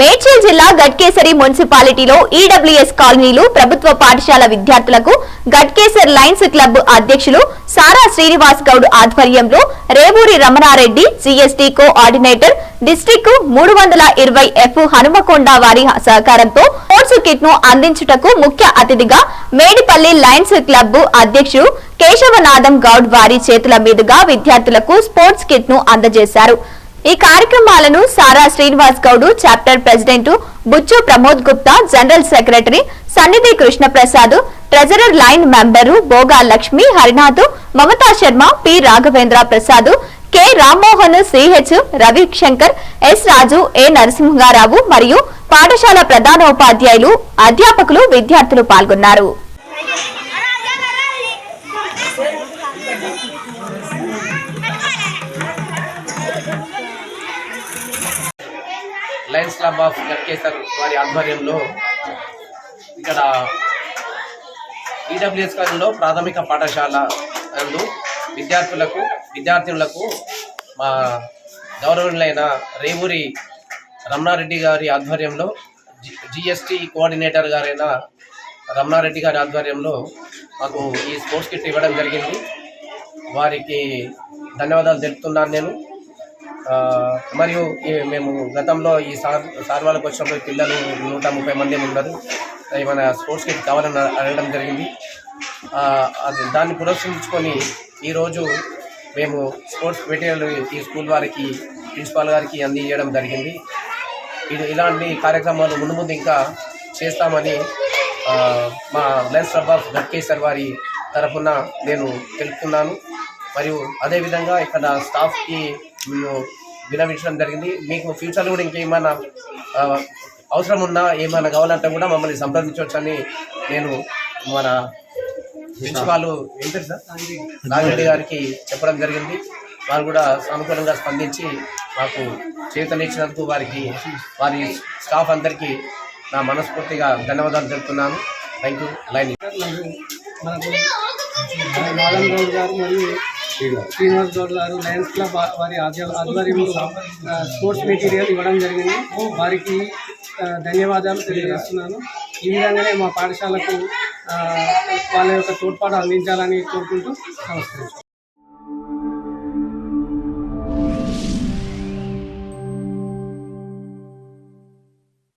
మేడ్చల్ జిల్లా గట్కేసరి మున్సిపాలిటీలో ఈడబ్ల్యూఎస్ కాలనీలు ప్రభుత్వ పాఠశాల విద్యార్థులకు గట్కేసర్ లైన్స్ క్లబ్ అధ్యక్షులు సారా శ్రీనివాస్ గౌడ్ ఆధ్వర్యంలో Revuri Ramana Reddy GST coordinator district మూడు వందల ఇరవై ఎఫ్ హనుమకొండ వారి సహకారంతో స్పోర్ట్స్ కిట్ను అందించుటకు ముఖ్య అతిథిగా మేడిపల్లి లయన్స్ క్లబ్ అధ్యక్షుడు కేశవనాథం గౌడ్ వారి చేతుల మీదుగా విద్యార్థులకు స్పోర్ట్స్ కిట్ను అందజేశారు. ఈ కార్యక్రమాలను Sara Srinivas Goud chapter president Buchchu Pramod Gupta general secretary Sannidhi Krishnaprasad treasurer line member Boga Lakshmi Harinath Mamata Sharma P Raghavendra Prasad K Rammohan CH Ravishankar S Raju A Narasimha Rao మరియు పాఠశాల ప్రధానోపాధ్యాయులు అధ్యాపకులు విద్యార్థులు పాల్గొన్నారు. Lions club of Ghatkesar వారి ఆధ్వర్యంలో ఇక్కడ EWS కాలంలో ప్రాథమిక పాఠశాల నందు విద్యార్థులకు విద్యార్థినులకు మా గౌరవులైన రేవూరి రమణారెడ్డి గారి ఆధ్వర్యంలో జి జిఎస్టి కోఆర్డినేటర్ గారైన రమణారెడ్డి గారి ఆధ్వర్యంలో మాకు ఈ స్పోర్ట్స్ కిట్ ఇవ్వడం జరిగింది. వారికి ధన్యవాదాలు తెలుపుతున్నాను నేను. మరియు మేము గతంలో ఈ సార్ సార్ వాళ్ళకి వచ్చినప్పుడు పిల్లలు నూట ముప్పై మంది ఉన్నారు. ఏమైనా స్పోర్ట్స్ కిట్ కావాలని అడగడం జరిగింది. అది దాన్ని పురస్కరించుకొని ఈరోజు మేము స్పోర్ట్స్ మెటీరియల్ ఈ స్కూల్ వారికి ప్రిన్సిపాల్ గారికి అందించడం జరిగింది. ఇది ఇలాంటి కార్యక్రమాలు ముందు ముందు ఇంకా చేస్తామని మా లెన్స్ క్లబ్ ఆఫ్ గట్కేసర్ వారి తరఫున నేను తెలుపుతున్నాను. మరియు అదేవిధంగా ఇక్కడ స్టాఫ్కి మీరు వినవించడం జరిగింది. మీకు ఫ్యూచర్లో కూడా ఇంకేమైనా అవసరం ఉన్నా ఏమైనా కావాలంటే కూడా మమ్మల్ని సంప్రదించవచ్చని నేను మన ప్రిన్సిపాల్ ఏం తెలుసు నాగిరెడ్డి గారికి చెప్పడం జరిగింది. వారు కూడా సానుకూలంగా స్పందించి మాకు చేతనిచ్చినందుకు వారికి వారి స్టాఫ్ అందరికీ నా మనస్ఫూర్తిగా ధన్యవాదాలు తెలుపుతున్నాను. థ్యాంక్ యూ లైన్ మనకు గారు మరియు శ్రీనివాస్. గౌడ్ గారు లయన్స్ క్లబ్ వారి ఆధ్వర్యంలో స్పోర్ట్స్ మెటీరియల్ ఇవ్వడం జరిగింది. వారికి ధన్యవాదాలు తెలియజేస్తున్నాను. ఈ విధంగానే మా పాఠశాలకు వాళ్ళ యొక్క తోడ్పాటు అందించాలని కోరుకుంటూ నమస్కారం